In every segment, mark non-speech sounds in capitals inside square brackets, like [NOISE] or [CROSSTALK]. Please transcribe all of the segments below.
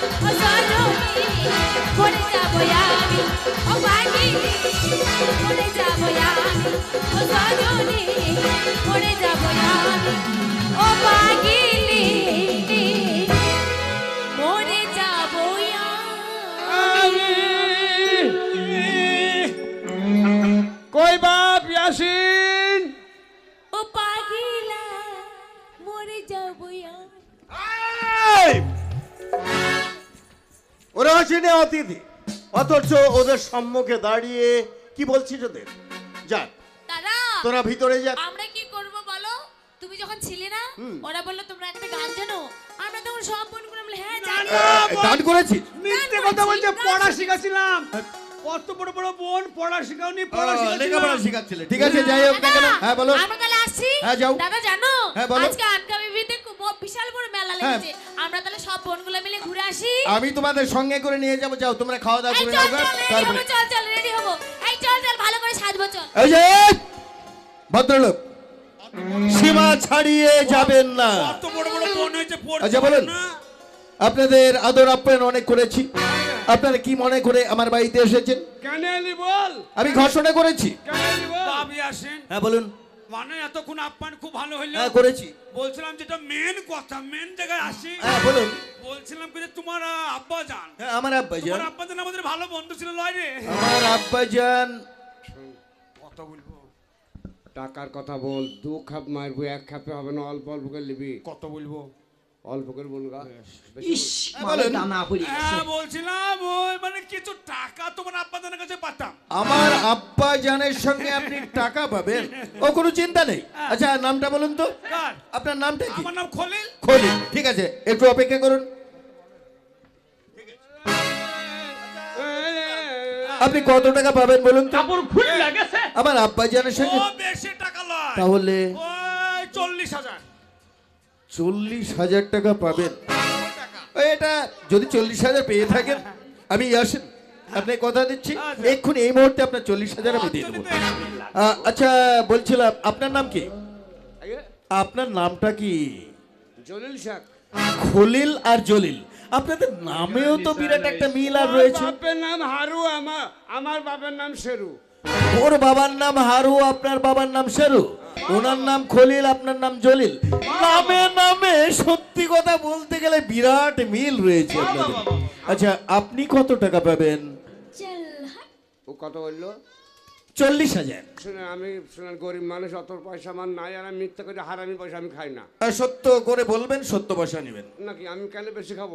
ও সজনী মরে যাব ওরা আসেনি অতিথি। অথচ ওদের সম্মুখে দাঁড়িয়ে কি বলছিস ওদের? দাদা তোরা ভিতরে যা। আমরা কি করব বলো? তুমি যখন ছিলে না ওরা বলল তোমরা একটা গান জানো? আমরা তখন সব বোন করে বলে হ্যাঁ জানি। গান করেছিস? মিথ্যে কথা করছি, বলছে পড়া করছি। শিখাছিলাম কত বড় বড় বোন পড়া শিখাওনি পড়া শিখাচ্ছিলে। ঠিক আছে যাই হোক না কেন? হ্যাঁ বলো। আমরা তাহলে আসছি। হ্যাঁ, যাও। দাদা জানো হ্যাঁ, বলো। আজকে আনকামিবিতে বিশাল বড় মেলা হ্যাঁ। লেগেছে। আমরা তাহলে সব বোনগুলো মিলে ঘুরে আসি। আমি তোমাদের সঙ্গে করে নিয়ে যাব যাও তোমরা খাওয়া দাওয়া করে চল নাও চল তারপরে চল চল রেডি হব। এই চল চল ভালো করে সাজবো চল। এই যে ভদ্রলোক সীমা ছাড়িয়ে যাবেন না। কত বড় বড় বোন হয়েছে আচ্ছা, বলুন। আপনাদের আদর আপ্যায়ন অনেক করেছি। আপনারা কি মনে করে আমার বাড়িতে এসেছেন? আমি ঘোষণা করেছি। হ্যাঁ বলুন। মানে এতক্ষণ আপ্যায়ন খুব ভালো হইল। হ্যাঁ করেছি। বলছিলাম যেটা মেন কথা মেন জায়গায় আসি। হ্যাঁ বলুন। বলছিলাম যে তোমার আব্বা জান হ্যাঁ আমার আব্বাজান। তোমার আব্বা জান আমাদের ভালো বন্ধু ছিল লয় রে। আমার আব্বাজান। কত বলব। টাকার কথা বল দু খাপ মারবো এক খাপে হবে না অল্প অল্প করে নিবি। কত বলব। অল্প করে হ্যাঁ, বলেন। হ্যাঁ বলছিলাম ওই মানে কিছু টাকা তোমার আব্বা জানের কাছে পাতাম আমার আব্বাজানের সঙ্গে আপনি টাকা পাবেন? ও কোনো চিন্তা নেই। আচ্ছা নামটা বলুন তো। আপনার নামটা কি? আমার নাম খলিল। খলিল ঠিক আছে। একটু অপেক্ষা করুন। আপনি কত টাকা পাবেন বলুন তো? কাপড় খুলে লাগেছে আমার আব্বাজানের ও সঙ্গে বেশি টাকা লয়। তাহলে ওই চল্লিশ হাজার টাকা পাবেন। এটা যদি চল্লিশ হাজার পেয়ে থাকেন আমি আসেন আপনি কথা দিচ্ছি। এক্ষুনি এই মুহূর্তে আপনার চল্লিশ হাজার আমি দিয়ে দেবো। আচ্ছা বলছিলাম আপনার নাম কি? আপনার নামটা কি? জলিল শেখ খলিল আর জলিল। আপনাদের নামেও তো বিরাট একটা মিল আর রয়েছে। বাপের নাম হারু আমার আমার বাপের নাম শেরু। ওর বাবার নাম হারু আপনার বাবার নাম শেরু। ওনার নাম খলিল আপনার নাম জলিল। নামে নামে সত্যি কথা বলতে গেলে বিরাট মিল রয়েছে আপনাদের। আচ্ছা আপনি কত টাকা পাবেন? ও কত বলল? চল্লিশ হাজার। শুনে আমি শুনেন গরিব মানুষ অত পয়সা আমার নাই আর আমি মিথ্যা করে হারামি পয়সা আমি খাই না। সত্য করে বলবেন সত্য পয়সা নেবেন। নাকি আমি কেন বেশি খাব?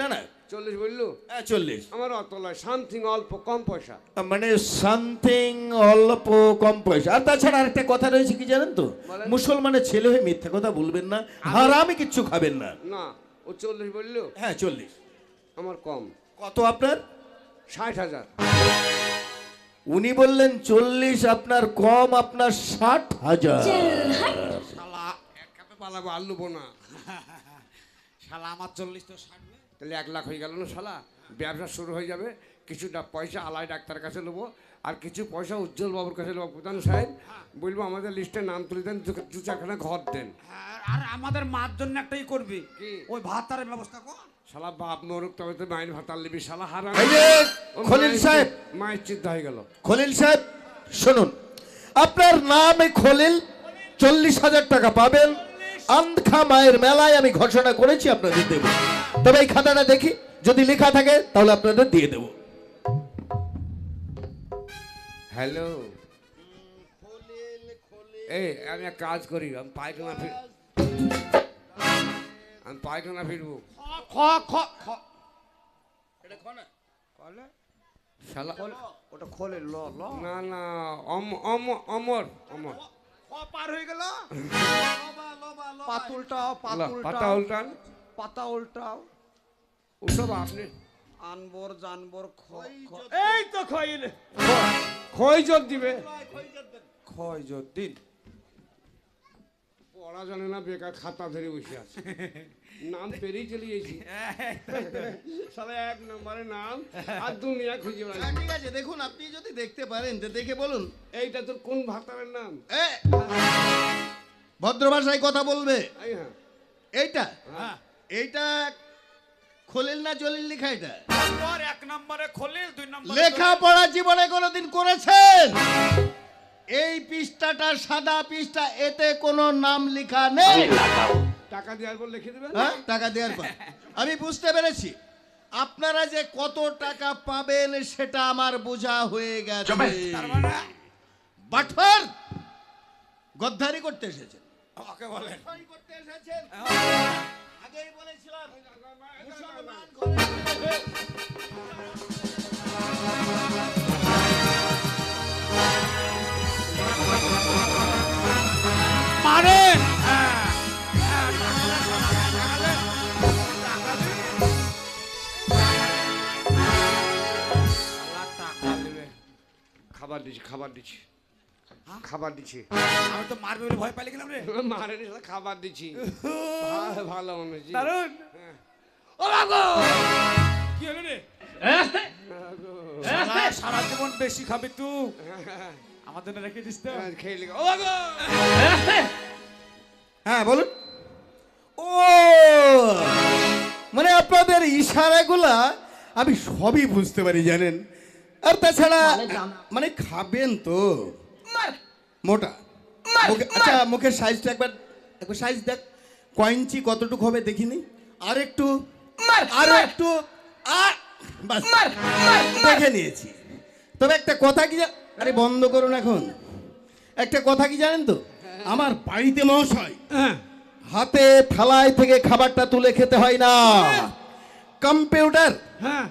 না না। চল্লিশ বলল? হ্যাঁ, চল্লিশ। আমার অত লয় সামথিং অল্প কম পয়সা। মানে সামথিং অল্প কম পয়সা। আর তাছাড়া আরেকটা কথা রয়েছে কি জানেন তো? মুসলমানের ছেলে হয়ে মিথ্যা কথা বলবেন না হারামি কিচ্ছু খাবেন না। না ও চল্লিশ বলল? হ্যাঁ চল্লিশ। আমার কম। কত আপনার? ষাট হাজার। উনি বললেন চল্লিশ আপনার কম আপনার ষাট হাজার। শালা এক কাপে পালাবো আর লুবো না। শালা আমার চল্লিশ তো ষাট তাহলে এক লাখ হয়ে গেল না শালা? ব্যবসা শুরু হয়ে যাবে কিছুটা পয়সা আলাই ডাক্তার কাছে নেব আর কিছু পয়সা উজ্জ্বল বাবুর কাছে নেব। প্রধান সাহেব বলব আমাদের লিস্টে নাম তুলে দেন দু- চারখানা ঘর দেন। আর- আর আমাদের মার জন্য একটাই করবি। কি? ওই ভাতারের ব্যবস্থা কর। শালা বাপ মরুক তবে তো মায়ের ভাতার লিবি শালা হারাম। এই যে খলিল সাহেব। মায়ের চিন্তা হয়ে গেল। খলিল সাহেব শুনুন আপনার নাম খলিল চল্লিশ হাজার টাকা পাবেন। আন্ধখা মায়ের মেলায় আমি ঘোষণা করেছি আপনাদের দেব। তবে এই খাতাটা দেখি যদি লেখা থাকে তাহলে আপনাদের দিয়ে দেবো। হ্যালো। এই আমি এক কাজ করি আমি পায়খানা আমি পায়খানা ফিরবো। খ খ খ। শালা। ওটা খোলে ল ল। না না অম- অম- অমর অমর। পার হয়ে গেল? পাতুলটাও পাতা পাতুলটাও। উল্টান। পাতা উল্টাও। উল্টাব আপনি। আনবর জানবর খ খ- এই তো খইল খই জোর দিবে। ক্ষয় দিন। পড়া জানে না বেকার খাতা ধরে বসে আছে। নাম পেরিয়ে চলে গেছি সালে এক নম্বরে নাম আর দুনিয়া খুঁজে বেড়াচ্ছি। ঠিক আছে দেখুন আপনি যদি দেখতে পারেন তো দেখে বলুন। এইটা তোর কোন ভাতারের নাম? এ, ভদ্র ভাষায় কথা বলবে? হ্যাঁ। এইটা? হ্যাঁ। এইটা খলিল না জলিল লেখা এটা? এক নম্বরে খলিল দুই নম্বরে লেখাপড়া জীবনে কোনোদিন করেছেন? পৃষ্ঠাটা সাদা পৃষ্ঠা এতে কোনো নাম লেখা নেই। টাকা দেওয়ার পর লিখে দেবেন? হ্যাঁ টাকা দেওয়ার পর। আমি বুঝতে পেরেছি। আপনারা যে কত টাকা পাবেন সেটা আমার বোঝা হয়ে গেছে। মানে? বাটফার! গদ্দারি করতে এসেছেন। ওকে বলেন। করতে এসেছেন। আগেই বলেছিলাম মুসলমান খাবার দিচ্ছি। খাবার দিচ্ছি খাবার দিচ্ছি। আমি তো মারবে বলে ভয় পাইলে গেলাম রে। [LAUGHS] মারে নি, খাবার দিচ্ছি। ভালো মানুষ। দারুণ ও বাবু! কি হলো রে? সারা জীবন বেশি খাবি তুই আমার জন্য রেখে দিস তো। হ্যাঁ, খেয়ে লিখো। ও বাবু! হ্যাঁ বলুন। ও! মানে আপনাদের ইশারাগুলা আমি সবই বুঝতে পারি জানেন? আর তাছাড়া মানে খাবেন তো মোটা মুখে- আচ্ছা মুখের সাইজটা একবার একবার সাইজ দেখ কয়েঞ্চি কতটুকু হবে দেখিনি আর একটু আর একটু আর বাস দেখে নিয়েছি তবে একটা কথা কি আরে বন্ধ করুন এখন। একটা কথা কি জানেন তো? আমার বাড়িতে মহাশয়। হাতে থালায় থেকে খাবারটা তুলে খেতে হয় না। কম্পিউটার। হ্যাঁ।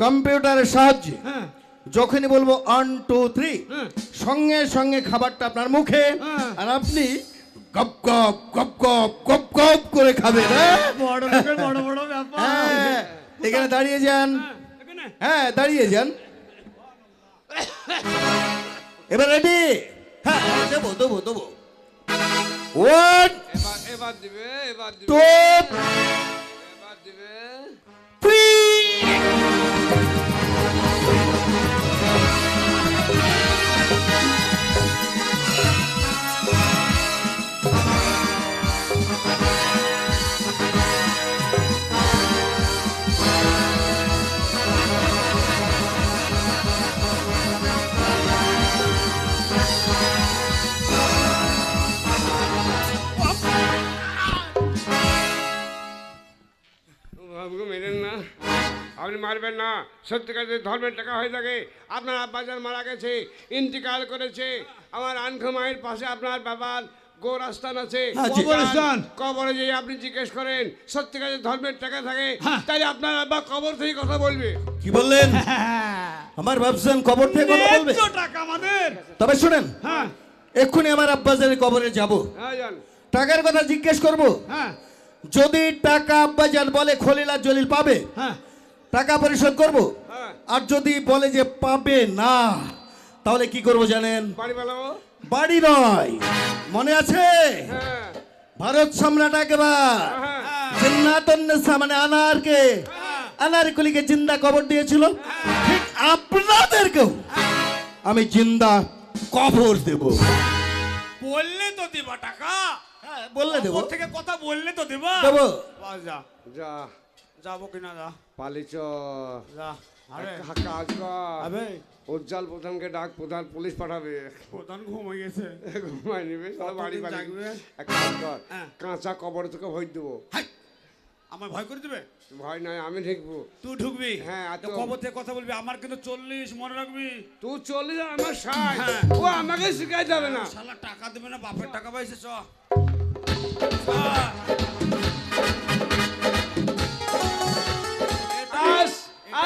কম্পিউটারের সাহায্যে হ্যাঁ। যখনই বলব ওয়ান টু থ্রি সঙ্গে সঙ্গে খাবারটা আপনার মুখে হ্যাঁ। আর আপনি গপ গপ গপ গপ গপ গপ করে খাবেন হ্যাঁ? হ্যাঁ? এখানে দাঁড়িয়ে যান। হ্যাঁ দাঁড়িয়ে যান। এবার রেডি হ্যাঁ দেবো দেবো দেবো। ওয়ান এবার এবার দিবে এবার দিবে। টু থ্রি আপনি মারবেন না। সত্যিকার যদি ধর্মের টাকা হয়ে থাকে। আপনার আব্বাজান মারা গেছে ইন্তিকাল করেছে। আমার আনখো মায়ের পাশে আপনার বাবার গোরাস্থান আছে। আছে। কবরস্থান কবরে যেয়ে আপনি জিজ্ঞেস করেন সত্যিকার যদি ধর্মের টাকা থাকে? তাহলে আপনার আব্বা কবর থেকে কথা বলবে। কি বললেন? আমার ভাবছেন কবর থেকে কথা বলবে। টাকা আমাদের। তবে শুনেন হ্যাঁ। এক্ষুনি আমার আব্বাজানের কবরে যাব। হ্যাঁ যান। টাকার কথা জিজ্ঞেস করব? হ্যাঁ। যদি টাকা আব্বাজান বলে খলিল আর জলিল পাবে হ্যাঁ। টাকা পরিশোধ করব? হ্যাঁ। আর যদি বলে যে পাবে না তাহলে কি করব জানেন? বাড়ি নয় মনে আছে? হ্যাঁ। ভারত সম্রাট একবার হ্যাঁ জিন্নাতন্নেসা মানে আনারকে আনারকুলিকে জিন্দা কবর দিয়েছিল। ঠিক আপনাদেরকেও আমি জিন্দা কবর দেব। বললে তো দিবা টাকা। হ্যাঁ বললে দেব। থেকে কথা বললে তো দিবা। দেব। যা যা। যাব কিনা যা। পালিচ। যা আরে। কাজ কর। আবে। উজ্জ্বল প্রধানকে ডাক প্রধান পুলিশ পাঠাবে। প্রধান ঘুমিয়ে গেছে। ঘুমাই নিবে সব বাড়ি কতদিন বাড়ি এক কাজ কর হ্যাঁ। কাঁচা কবর থেকে ভয় দেবো। আমার ভয় করে দিবে? ভয় নাই আমি দেখব তুই ঢুকবি? হ্যাঁ, আর কবর থেকে কথা বলবি আমার কিন্তু চল্লিশ মনে রাখবি। তুই চলে যা আমার সাই হ্যাঁ। ও আমাকে শিখাই যাবে না। শালা টাকা দেবে না বাপের টাকা পাইছে চ।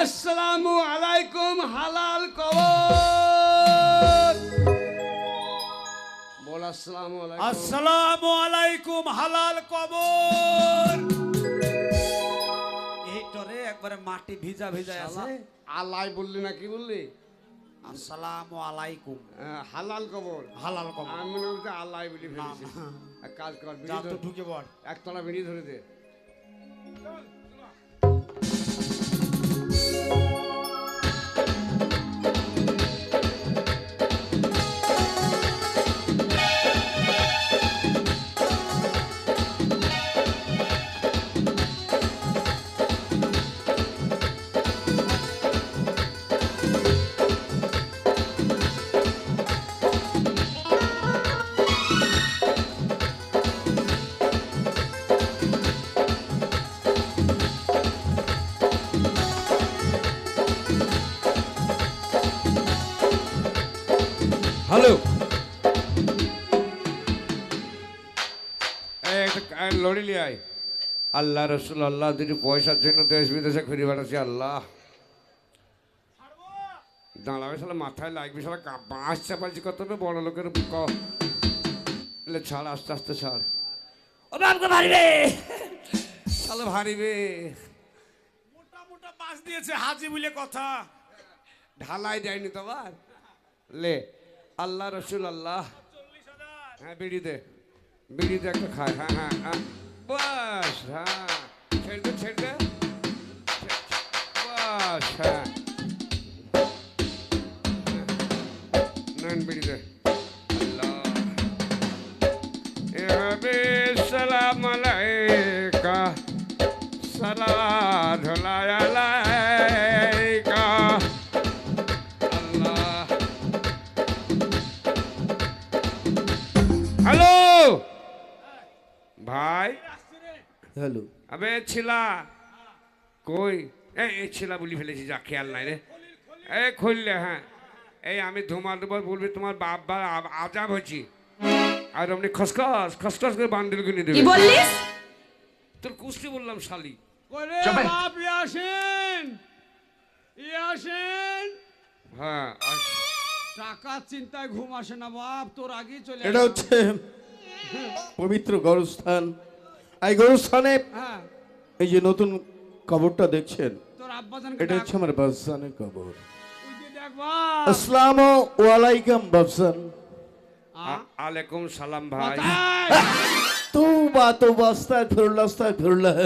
আসসালামু আলাইকুম হালাল কবর বল আসসালামু আলাইকুম। আসসালামু আলাইকুম হালাল কবর এই তোরে একবারে মাটি ভিজা ভিজা আছে। আলাই বললি না কি বললি? আসসালামু আলাইকুম। হ্যাঁ, হালাল কবর হালাল কবর আমি করছি আল্লাহ বলি ফেলেছি। কাজ কর বিড়ি ধর- ঢুকে পড় একতলা বিড়ি ধরে দে। Música দৌড়িলি আয়। আল্লাহ রসুল আল্লাহ দুটি পয়সার জন্য দেশ বিদেশে ঘুরে বেড়াচ্ছি আল্লাহ। দাঁড়াবে শালা মাথায় লাগবে শালা বাঁশ চাপাচ্ছি কত না বড় লোকের ক। লে ছাড় আস্তে আস্তে ছাড়। ও বাপকে ভারিবে শালা ভারিবে মোটা মোটা বাস দিয়েছে হাজি বলে কথা। ঢালাই দেয়নি তোমার লে আল্লাহ রসুল আল্লাহ। হ্যাঁ বিড়ি দে। বিড়ি দে একটা খায়। হ্যাঁ হ্যাঁ হ্যাঁ। বাস হ্যাঁ ছেড়ে ছেড়ে ভাই। হ্যালো। আবে ছিলা কই? এই ছিলা বলি ফেলেছি যা খেয়াল নাই রে। এই খুললে হ্যাঁ। এই আমি ধুমার দুবার বলবি তোমার বাপ বা আজাব হয়েছি। আর অমনি খসখস খসখস করে বান্ডিল কিনে কি দেবে বললিস? তোর কুস্তি বললাম শালি। ওরে বাপ ই আসেন হ্যাঁ টাকার চিন্তায় ঘুম আসে না বাপ তোর আগেই চলে এটা হচ্ছে পবিত্র গরস্থান। এই গরস্থানে হ্যাঁ। এই যে নতুন কবরটা দেখছেন এটা হচ্ছে আমার বাবসানের কবর। আসসালাম ওয়ালাইকুম বাবসান আ- আলাইকুম সালাম ভাই। [LAUGHS] তোবা তোবা আস্তাগফিরুল্লাহ আস্তাগফিরুল্লাহ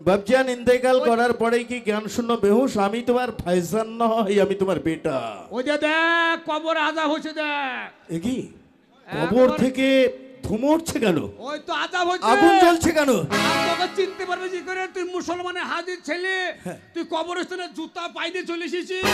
বাবজান ইন্তেকাল করার পরে কি জ্ঞান শূন্য বেহুশ? আমি তোমার ভাইজান নয় আমি তোমার বেটা। ওই যে দেখ কবর আজাব হয়েছে দেখ। এ কি? কবর থেকে ধুমড়ছে কেন? ওই তো আজাব হচ্ছে। আগুন জ্বলছে কেন? তোকে চিনতে পারবে কি করে? তুই মুসলমানের হাজির ছেলে। তুই কবরস্থানে জুতা পাইতে চলে এসেছিস।